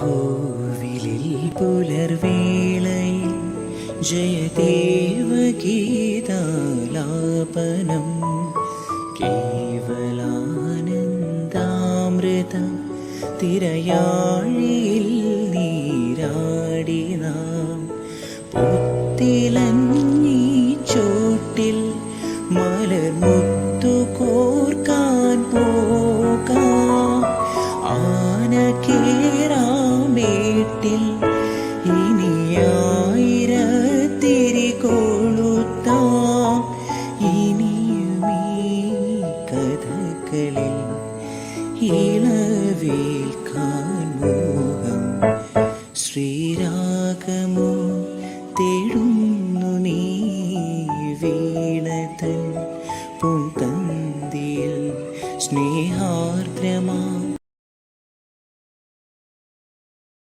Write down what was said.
കോവിലിൽ പുലർവേളയിൽ ജയദേവഗീതാലാപനം കേവലാനന്ദാമൃത തിരയാഴിയിൽ നീരാടി നാം. പൊത്തിലഞ്ഞീ ചോട്ടിൽ മലർമുത്തു കോർക്കാൻ പോകാം. ആന കേറാമേട്ടിൽ കണ്ണുകളിൽ ഇളവേൽ കാൻമോഹം ശ്രീരാഗമോ തേടുന്നു നീ വീണതൻ പൊന്തന്തിയിൽ സ്നേഹാർദ്രമാ